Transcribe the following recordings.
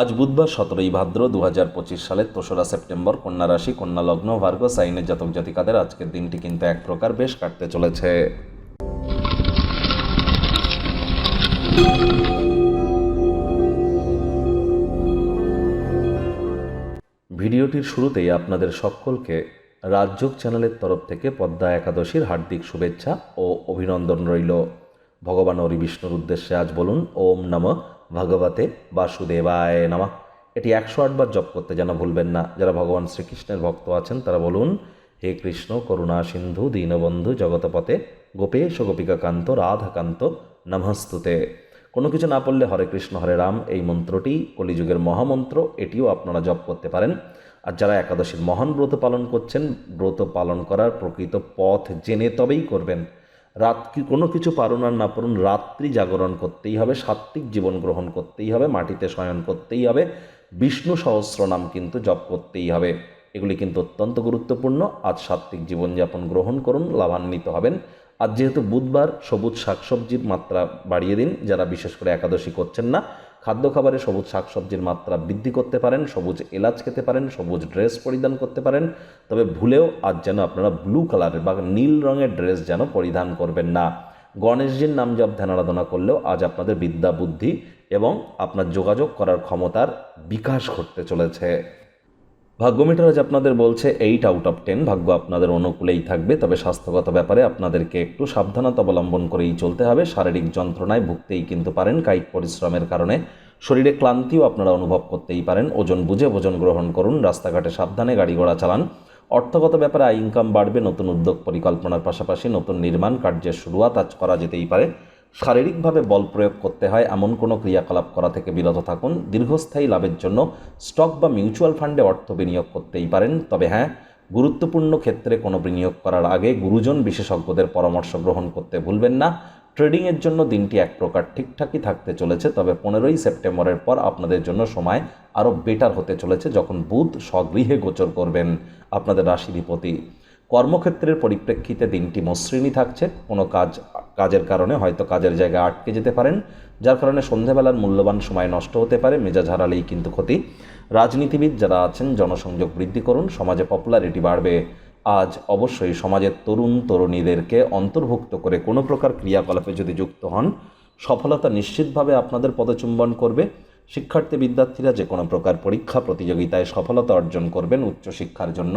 আজ বুধবার সতেরোই ভাদ্র দু হাজার পঁচিশ সালের তেসরা সেপ্টেম্বর কন্যা রাশি, কন্যা লগ্ন ভার্গ সাইনের জাতক জাতিকাদের আজকের দিনটি কিন্তু এক প্রকার বেশ কাটতে চলেছে। ভিডিওটির শুরুতেই আপনাদের সকলকে রাজযোগ চ্যানেলের তরফ থেকে পদ্মা একাদশীর হার্দিক শুভেচ্ছা ও অভিনন্দন রইল। ভগবান হরি বিষ্ণুর উদ্দেশ্যে আজ বলুন, ওম নম ভগবতে বাসুদেবায় নামা। এটি একশো আটবার জপ করতে যেন ভুলবেন না। যারা ভগবান শ্রীকৃষ্ণের ভক্ত আছেন, তারা বলুন, হে কৃষ্ণ, করুণা সিন্ধু, দীনবন্ধু, জগতপথে, গোপেশ গোপিকাকান্ত, রাধাকান্ত, নমস্তুতে। কোনো কিছু না পড়লে হরে কৃষ্ণ, হরে রাম, এই মন্ত্রটি কলিযুগের মহামন্ত্র, এটিও আপনারা জপ করতে পারেন। আর যারা একাদশীর মহান ব্রত পালন করছেন, ব্রত পালন করার প্রকৃত পথ জেনে তবেই করবেন। রাত কোনো কিছু পারুন আর না পারুন রাত্রি জাগরণ করতেই হবে, সাত্ত্বিক জীবন গ্রহণ করতেই হবে, মাটিতে শয়ন করতেই হবে, বিষ্ণু সহস্র নাম কিন্তু জপ করতেই হবে। এগুলি কিন্তু অত্যন্ত গুরুত্বপূর্ণ। আজ সাত্ত্বিক জীবনযাপন গ্রহণ করুন, লাভান্বিত হবেন। আর যেহেতু বুধবার সবুজ শাকসবজির মাত্রা বাড়িয়ে দিন, যারা বিশেষ করে একাদশী করছেন না খাদ্য খাবারে সবুজ শাকসবজির মাত্রা বৃদ্ধি করতে পারেন, সবুজ এলাচ খেতে পারেন, সবুজ ড্রেস পরিধান করতে পারেন। তবে ভুলেও আজ যেন আপনারা ব্লু কালারের বা নীল রঙের ড্রেস যেন পরিধান করবেন না। গণেশজির নাম জপ ধ্যান আরাধনা করলেও আজ আপনাদের বিদ্যা বুদ্ধি এবং আপনার যোগাযোগ করার ক্ষমতার বিকাশ ঘটতে চলেছে। ভাগ্যমিটার আজ আপনাদের বলছে এইট আউট অফ টেন ভাগ্য আপনাদের অনুকূলেই থাকবে, তবে স্বাস্থ্যগত ব্যাপারে আপনাদেরকে একটু সাবধানতা অবলম্বন করেই চলতে হবে। শারীরিক যন্ত্রণায় ভুগতেই কিন্তু পারেন, কায়িক পরিশ্রমের কারণে। শরীরে ক্লান্তিও আপনারা অনুভব করতেই পারেন। ওজন বুঝে ভোজন গ্রহণ করুন, রাস্তাঘাটে সাবধানে গাড়ি ঘোড়া চালান। অর্থগত ব্যাপারে আয় ইনকাম বাড়বে, নতুন উদ্যোগ পরিকল্পনার পাশাপাশি নতুন নির্মাণ কার্যের শুরুয়াত আজ করা যেতেই পারে। শারীরিকভাবে বল প্রয়োগ করতে হয় এমন কোনো ক্রিয়াকলাপ করা থেকে বিরত থাকুন। দীর্ঘস্থায়ী লাভের জন্য স্টক বা মিউচুয়াল ফান্ডে অর্থ বিনিয়োগ করতেই পারেন। তবে হ্যাঁ গুরুত্বপূর্ণ ক্ষেত্রে কোনো বিনিয়োগ করার আগে গুরুজন বিশেষজ্ঞদের পরামর্শ গ্রহণ করতে ভুলবেন না। ট্রেডিংয়ের জন্য দিনটি এক প্রকার ঠিকঠাকই থাকতে চলেছে, তবে পনেরোই সেপ্টেম্বরের পর আপনাদের জন্য সময় আরও বেটার হতে চলেছে যখন বুধ স্বগৃহে গোচর করবেন। আপনাদের রাশিধিপতি কর্মক্ষেত্রের পরিপ্রেক্ষিতে দিনটি মসৃণই থাকছে। কোনো কাজ, কাজের কারণে হয়তো কাজের জায়গায় আটকে যেতে পারেন, যার কারণে সন্ধেবেলার মূল্যবান সময় নষ্ট হতে পারে, মেজাজ হারালেই কিন্তু ক্ষতি। রাজনীতিবিদ যারা আছেন, জনসংযোগ বৃদ্ধি করুন, সমাজে পপুলারিটি বাড়বে। আজ অবশ্যই সমাজের তরুণ তরুণীদেরকে অন্তর্ভুক্ত করে কোনো প্রকার ক্রিয়াকলাপে যদি যুক্ত হন, সফলতা নিশ্চিতভাবে আপনাদের পদচুম্বন করবে। শিক্ষার্থী বিদ্যার্থীরা যে কোনো প্রকার পরীক্ষা প্রতিযোগিতায় সফলতা অর্জন করবেন উচ্চশিক্ষার জন্য।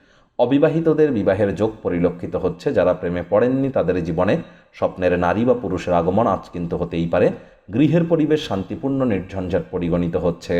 অবিবাহিতদের বিবাহের যোগ পরিলক্ষিত হচ্ছে। যারা প্রেমে পড়েননি, তাদের জীবনে স্বপ্নের নারী বা পুরুষের আগমন আজ কিন্তু হতেই পারে। গৃহের পরিবেশ শান্তিপূর্ণ, নির্ঝঞ্ঝাট পরিগণিত হচ্ছে।